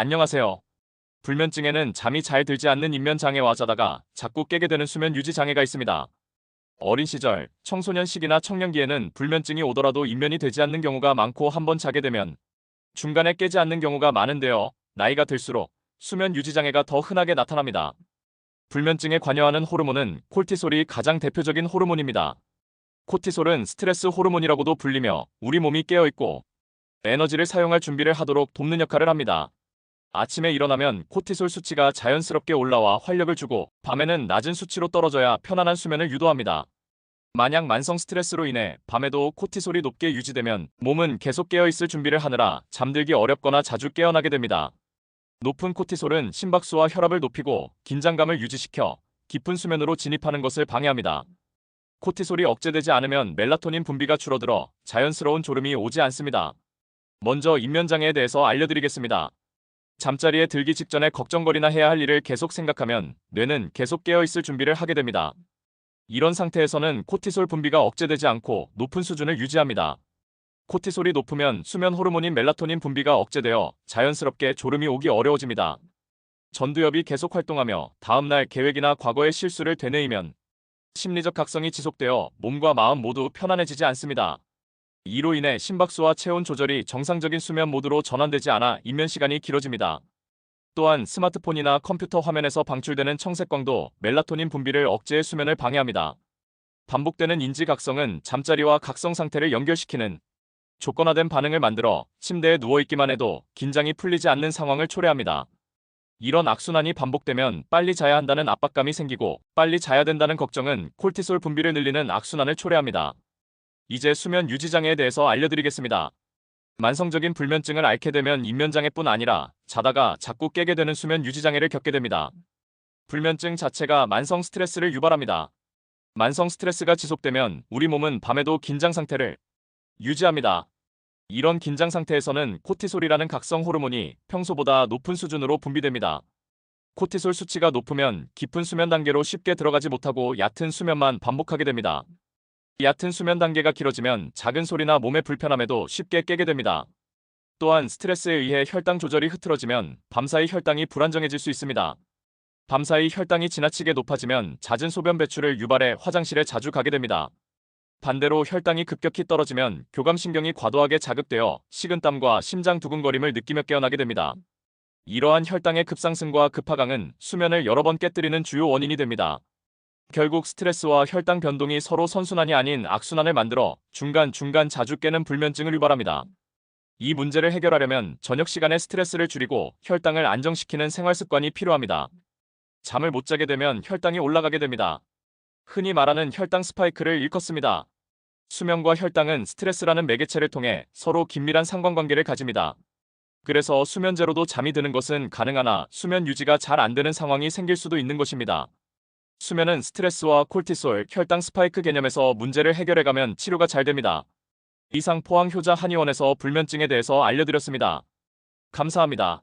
안녕하세요. 불면증에는 잠이 잘 들지 않는 인면 장애와 자다가 자꾸 깨게 되는 수면 유지 장애가 있습니다. 어린 시절, 청소년 시기나 청년기에는 불면증이 오더라도 인면이 되지 않는 경우가 많고 한번 자게 되면 중간에 깨지 않는 경우가 많은데요. 나이가 들수록 수면 유지 장애가 더 흔하게 나타납니다. 불면증에 관여하는 호르몬은 콜티솔이 가장 대표적인 호르몬입니다. 코티솔은 스트레스 호르몬이라고도 불리며 우리 몸이 깨어있고 에너지를 사용할 준비를 하도록 돕는 역할을 합니다. 아침에 일어나면 코티솔 수치가 자연스럽게 올라와 활력을 주고 밤에는 낮은 수치로 떨어져야 편안한 수면을 유도합니다. 만약 만성 스트레스로 인해 밤에도 코티솔이 높게 유지되면 몸은 계속 깨어있을 준비를 하느라 잠들기 어렵거나 자주 깨어나게 됩니다. 높은 코티솔은 심박수와 혈압을 높이고 긴장감을 유지시켜 깊은 수면으로 진입하는 것을 방해합니다. 코티솔이 억제되지 않으면 멜라토닌 분비가 줄어들어 자연스러운 졸음이 오지 않습니다. 먼저 인면장애에 대해서 알려드리겠습니다. 잠자리에 들기 직전에 걱정거리나 해야 할 일을 계속 생각하면 뇌는 계속 깨어있을 준비를 하게 됩니다. 이런 상태에서는 코티솔 분비가 억제되지 않고 높은 수준을 유지합니다. 코티솔이 높으면 수면 호르몬인 멜라토닌 분비가 억제되어 자연스럽게 졸음이 오기 어려워집니다. 전두엽이 계속 활동하며 다음날 계획이나 과거의 실수를 되뇌이면 심리적 각성이 지속되어 몸과 마음 모두 편안해지지 않습니다. 이로 인해 심박수와 체온 조절이 정상적인 수면 모드로 전환되지 않아 입면 시간이 길어집니다. 또한 스마트폰이나 컴퓨터 화면에서 방출되는 청색광도 멜라토닌 분비를 억제해 수면을 방해합니다. 반복되는 인지 각성은 잠자리와 각성 상태를 연결시키는 조건화된 반응을 만들어 침대에 누워있기만 해도 긴장이 풀리지 않는 상황을 초래합니다. 이런 악순환이 반복되면 빨리 자야 한다는 압박감이 생기고 빨리 자야 된다는 걱정은 콜티솔 분비를 늘리는 악순환을 초래합니다. 이제 수면 유지 장애에 대해서 알려드리겠습니다. 만성적인 불면증을 앓게 되면 인면장애뿐 아니라 자다가 자꾸 깨게 되는 수면 유지 장애를 겪게 됩니다. 불면증 자체가 만성 스트레스를 유발합니다. 만성 스트레스가 지속되면 우리 몸은 밤에도 긴장 상태를 유지합니다. 이런 긴장 상태에서는 코티솔이라는 각성 호르몬이 평소보다 높은 수준으로 분비됩니다. 코티솔 수치가 높으면 깊은 수면 단계로 쉽게 들어가지 못하고 얕은 수면만 반복하게 됩니다. 얕은 수면 단계가 길어지면 작은 소리나 몸의 불편함에도 쉽게 깨게 됩니다. 또한 스트레스에 의해 혈당 조절이 흐트러지면 밤사이 혈당이 불안정해질 수 있습니다. 밤사이 혈당이 지나치게 높아지면 잦은 소변 배출을 유발해 화장실에 자주 가게 됩니다. 반대로 혈당이 급격히 떨어지면 교감신경이 과도하게 자극되어 식은땀과 심장 두근거림을 느끼며 깨어나게 됩니다. 이러한 혈당의 급상승과 급하강은 수면을 여러 번 깨뜨리는 주요 원인이 됩니다. 결국 스트레스와 혈당 변동이 서로 선순환이 아닌 악순환을 만들어 중간중간 자주 깨는 불면증을 유발합니다. 이 문제를 해결하려면 저녁 시간에 스트레스를 줄이고 혈당을 안정시키는 생활 습관이 필요합니다. 잠을 못 자게 되면 혈당이 올라가게 됩니다. 흔히 말하는 혈당 스파이크를 일컫습니다. 수면과 혈당은 스트레스라는 매개체를 통해 서로 긴밀한 상관관계를 가집니다. 그래서 수면제로도 잠이 드는 것은 가능하나 수면 유지가 잘 안 되는 상황이 생길 수도 있는 것입니다. 수면은 스트레스와 콜티솔, 혈당 스파이크 개념에서 문제를 해결해가면 치료가 잘 됩니다. 이상 포항 효자 한의원에서 불면증에 대해서 알려드렸습니다. 감사합니다.